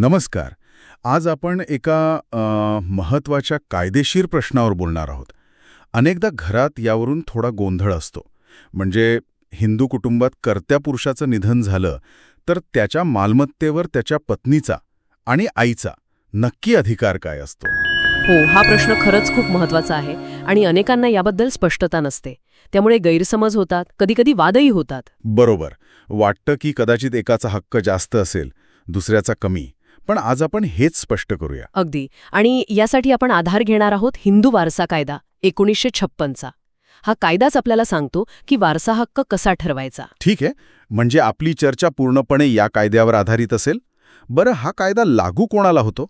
नमस्कार. आज आपण एका अ, महत्त्वाच्या कायदेशीर प्रश्नावर बोलणार आहोत. अनेकदा घरात यावरून थोडा गोंधळ असतो. म्हणजे हिंदू कुटुंबात कर्त्या पुरुषाचं निधन झालं तर त्याच्या मालमत्तेवर त्याच्या पत्नीचा आणि आईचा नक्की अधिकार काय असतो? हो हा प्रश्न खरंच खूप महत्त्वाचा आहे आणि अनेकांना याबद्दल स्पष्टता नसते. त्यामुळे गैरसमज होतात कधीकधी वादही होतात. बरोबर. वाटतं की कदाचित एकाचा हक्क जास्त असेल दुसऱ्याचा कमी. पण आज आपण हेच स्पष्ट करूया. अगदी. आणि यासाठी आपण आधार घेणार आहोत हिंदू वारसा कायदा एकोणीसशे छप्पनचा. हा कायदाच आपल्याला सांगतो की वारसा हक्क कसा ठरवायचा. ठीक आहे. म्हणजे आपली चर्चा पूर्णपणे या कायद्यावर आधारित असेल. बरं हा कायदा लागू कोणाला होतो?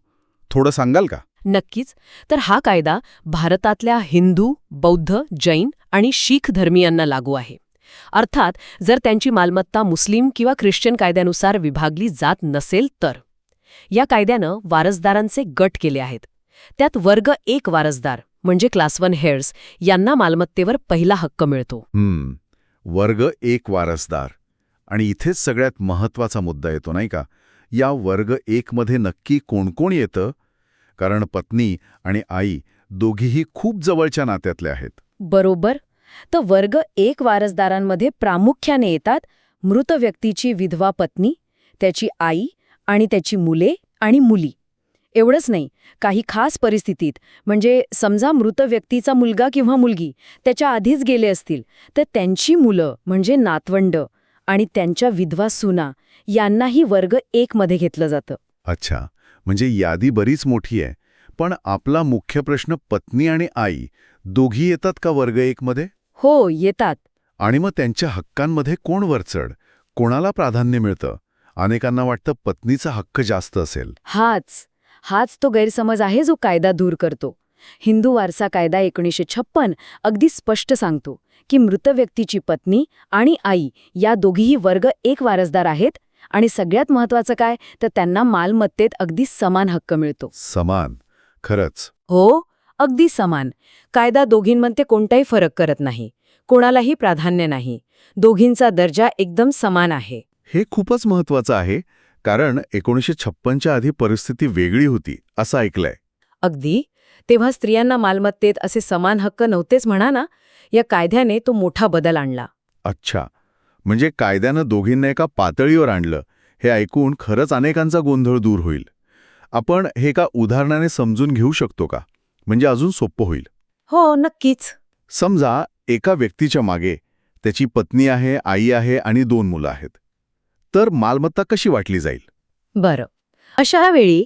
थोडं सांगाल का? नक्कीच. तर हा कायदा भारतातल्या हिंदू बौद्ध जैन आणि शीख धर्मियांना लागू आहे. अर्थात जर त्यांची मालमत्ता मुस्लिम किंवा ख्रिश्चन कायद्यानुसार विभागली जात नसेल तर. या कायद्यानं वारसदारांचे गट केले आहेत. त्यात वर्ग एक वारसदार म्हणजे क्लास वन हेअर्स यांना मालमत्तेवर पहिला हक्क मिळतो. हम्म. वर्ग एक वारसदार. आणि इथेच सगळ्यात महत्त्वाचा मुद्दा येतो नाही का? या वर्ग एकमध्ये नक्की कोण कोण येतं? कारण पत्नी आणि आई दोघीही खूप जवळच्या नात्यातल्या आहेत. बरोबर. तर वर्ग एक वारसदारांमध्ये प्रामुख्याने येतात मृत व्यक्तीची विधवा पत्नी त्याची आई आणि त्याची मुले आणि मुली. एवढंच नाही काही खास परिस्थितीत म्हणजे समजा मृत व्यक्तीचा मुलगा किंवा मुलगी त्याच्या आधीच गेले असतील तर त्यांची मुलं म्हणजे नातवंड आणि त्यांच्या विधवा सुना यांनाही वर्ग एक मध्ये घेतलं जातं. अच्छा म्हणजे यादी बरीच मोठी आहे पण आपला मुख्य प्रश्न पत्नी आणि आई दोघी येतात का वर्ग एकमध्ये हो येतात. आणि मग त्यांच्या हक्कांमध्ये कोण वरचढ? कोणाला प्राधान्य मिळतं? अनेकांना वाटतं पत्नीचा हक्क जास्त असेल. हाच. हाच तो गैरसमज आहे जो कायदा दूर करतो. हिंदू वारसा कायदा एकोणीसशे छप्पन अगदी स्पष्ट सांगतो की मृत व्यक्तीची पत्नी आणि आई या दोघीही वर्ग एक वारसदार आहेत आणि सगळ्यात महत्वाचं काय? तर त्यांना मालमत्तेत अगदी समान हक्क मिळतो. समान. खरंच. हो अगदी समान. कायदा दोघींमध्ये कोणताही फरक करत नाही. कोणालाही प्राधान्य नाही. दोघींचा दर्जा एकदम समान आहे. हे खूपच महत्वाचं आहे कारण एकोणीसशे छप्पनच्या आधी परिस्थिती वेगळी होती असं ऐकलंय. अगदी. तेव्हा स्त्रियांना मालमत्तेत असे समान हक्क नव्हतेच म्हणा ना या कायद्याने तो मोठा बदल आणला. अच्छा. म्हणजे कायद्यानं दोघींना एका पातळीवर आणलं हे ऐकून खरंच अनेकांचा गोंधळ दूर होईल. आपण हे एका उदाहरणाने समजून घेऊ शकतो का? म्हणजे अजून सोपं होईल. हो नक्कीच. समजा एका व्यक्तीच्या मागे त्याची पत्नी आहे आई आहे आणि दोन मुलं आहेत. तर मालमत्ता कशी वाटली जाईल? बरं. अशा वेळी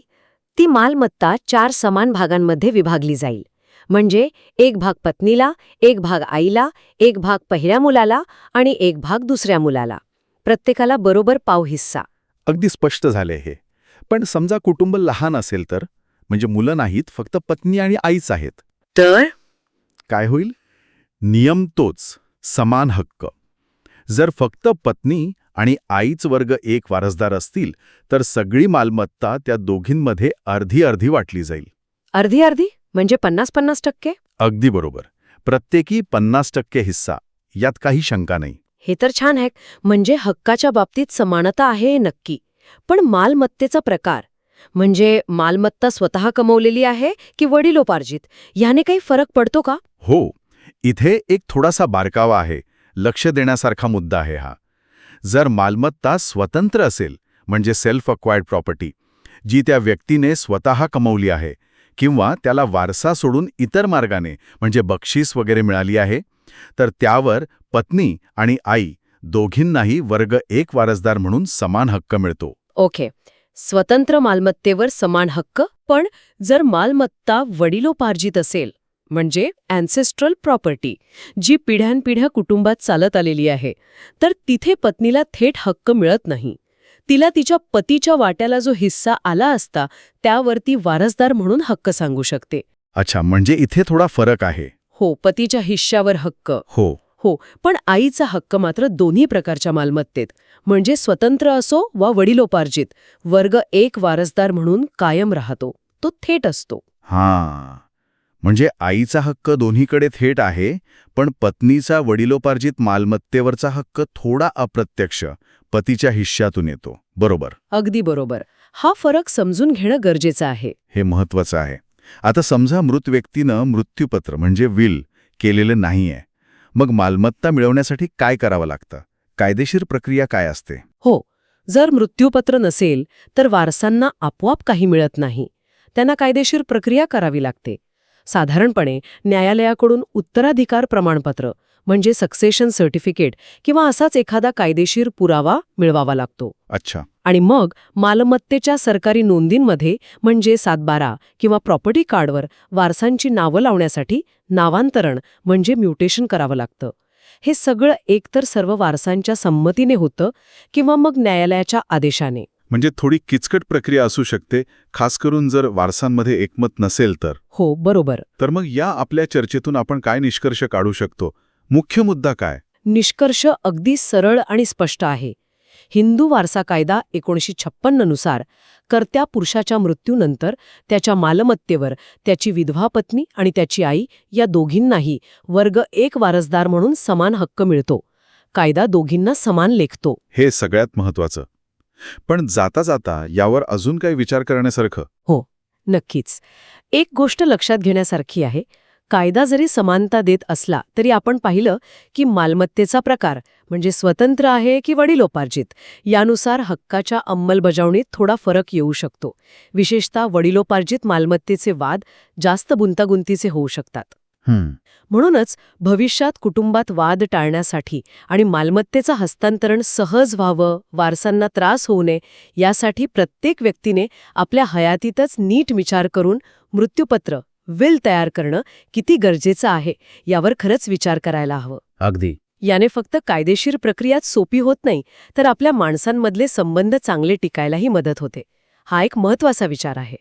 ती मालमत्ता चार समान भागांमध्ये विभागली जाईल. म्हणजे एक भाग पत्नीला एक भाग आईला एक भाग पहिल्या मुलाला आणि एक भाग दुसऱ्या मुलाला. प्रत्येकाला बरोबर पाव हिस्सा. अगदी स्पष्ट झाले हे. पण समजा कुटुंब लहान असेल तर? म्हणजे मुलं नाहीत फक्त पत्नी आणि आईच आहेत. तर? काय होईल? नियम तोच. समान हक्क. जर फक्त पत्नी आणि आईच वर्ग एक वारसदार असतील तर सगळी मालमत्ता त्या दोघींमध्ये अर्धी अर्धी वाटली जाईल. अर्धी अर्धी? म्हणजे पन्नास पन्नास टक्के? अगदी बरोबर. प्रत्येकी पन्नास टक्के हिस्सा. यात काही शंका नाही. हे तर छान आहे. म्हणजे हक्काच्या बाबतीत समानता आहे नक्की. पण मालमत्तेचा प्रकार. म्हणजे मालमत्ता स्वतः कमवलेली आहे की वडिलोपार्जित? याने काही फरक पडतो का? हो. इथे एक थोडासा बारकावा आहे. लक्ष देण्यासारखा मुद्दा आहे हा. जर मालमत्ता स्वतंत्र असेल म्हणजे सेल्फ अक्वायर्ड प्रॉपर्टी जी त्या व्यक्तीने स्वतः कमवली आहे किंवा त्याला वारसा सोडून इतर मार्गाने म्हणजे बक्षीस वगैरे मिळाली आहे तर त्यावर पत्नी आणि आई दोघींनाही वर्ग एक वारसदार म्हणून समान हक्क मिळतो. ओके. स्वतंत्र मालमत्तेवर समान हक्क पण जर मालमत्ता वडिलोपार्जित असेल म्हणजे अँसेस्ट्रल प्रॉपर्टी जी पिढ्यानपिढ्या कुटुंबात चालत आलेली आहे. तर तिथे पत्नीला थेट हक्क मिळत नाही. तिला तिच्या पतीच्या वाट्याला जो हिस्सा आला असता त्यावरती वारसदार म्हणून हक्क सांगू शकते. अच्छा म्हणजे इथे थोडा फरक आहे. हो पतीच्या हिश्श्यावर हक्क. हो. हो पण आईचा हक्क मात्र दोन्ही प्रकारच्या मालमत्तेत. म्हणजे स्वतंत्र असो वा वडिलोपार्जित वर्ग एक वारसदार म्हणून कायम राहतो. तो थेट असतो. हां. म्हणजे आईचा हक्क दोन्हीकडे थेट आहे पण पत्नीचा वडिलोपार्जित मालमत्तेवरचा हक्क थोडा अप्रत्यक्ष पतीच्या हिश्श्यातून येतो. बरोबर. अगदी बरोबर. हा फरक समजून घेणं गरजेचं आहे. हे महत्वाचं आहे. आता समजा मृत व्यक्तीनं मृत्यूपत्र म्हणजे विल केलेलं नाहीये. मग मालमत्ता मिळवण्यासाठी काय करावं लागतं? कायदेशीर प्रक्रिया काय असते? हो. जर मृत्यूपत्र नसेल तर वारसांना आपोआप काही मिळत नाही. त्यांना कायदेशीर प्रक्रिया करावी लागते. साधारणपणे न्यायालयाकडून उत्तराधिकार प्रमाणपत्र म्हणजे सक्सेशन सर्टिफिकेट किंवा असाच एखादा कायदेशीर पुरावा मिळवावा लागतो. अच्छा. आणि मग मालमत्तेच्या सरकारी नोंदींमध्ये म्हणजे सातबारा किंवा प्रॉपर्टी कार्डवर वारसांची नावं लावण्यासाठी नावांतरण म्हणजे म्युटेशन करावं लागतं. हे सगळं एकतर सर्व वारसांच्या संमतीने होतं किंवा मग न्यायालयाच्या आदेशाने. म्हणजे थोडी किचकट प्रक्रिया असू शकते खास करून जर वारसांमध्ये एकमत नसेल तर. हो बरोबर. तर मग या आपल्या चर्चेतून आपण काय निष्कर्ष काढू शकतो? मुख्य मुद्दा काय? निष्कर्ष अगदी सरळ आणि स्पष्ट आहे. हिंदू वारसा कायदा एकोणीसशे छप्पन्ननुसार कर्त्या पुरुषाच्या मृत्यूनंतर त्याच्या मालमत्तेवर त्याची विधवा पत्नी आणि त्याची आई या दोघींनाही वर्ग एक वारसदार म्हणून समान हक्क मिळतो. कायदा दोघींना समान लेखतो. हे सगळ्यात महत्वाचं पण जाता जाता यावर अजून काही विचार करण्यासारखं. हो नक्कीच. एक गोष्ट लक्षात घेण्यासारखी आहे. कायदा जरी समानता देत असला तरी आपण पाहिलं की मालमत्तेचा प्रकार म्हणजे स्वतंत्र आहे की वडिलोपार्जित यानुसार हक्काच्या अंमलबजावणीत थोडा फरक येऊ शकतो. विशेषतः वडिलोपार्जित मालमत्तेचे वाद जास्त गुंतागुंतीचे होऊ शकतात. म्हणूनच भविष्यात कुटुंबात वाद टाळण्यासाठी आणि मालमत्तेचं हस्तांतरण सहज व्हावं वारसांना त्रास होऊ नये यासाठी प्रत्येक व्यक्तीने आपल्या हयातीतच नीट विचार करून मृत्यूपत्र विल तयार करणं किती गरजेचं आहे यावर खरंच विचार करायला हवं. अगदी. याने फक्त कायदेशीर प्रक्रियाच सोपी होत नाही तर आपल्या माणसांमधले संबंध चांगले टिकायलाही मदत होते. हा एक महत्त्वाचा विचार आहे.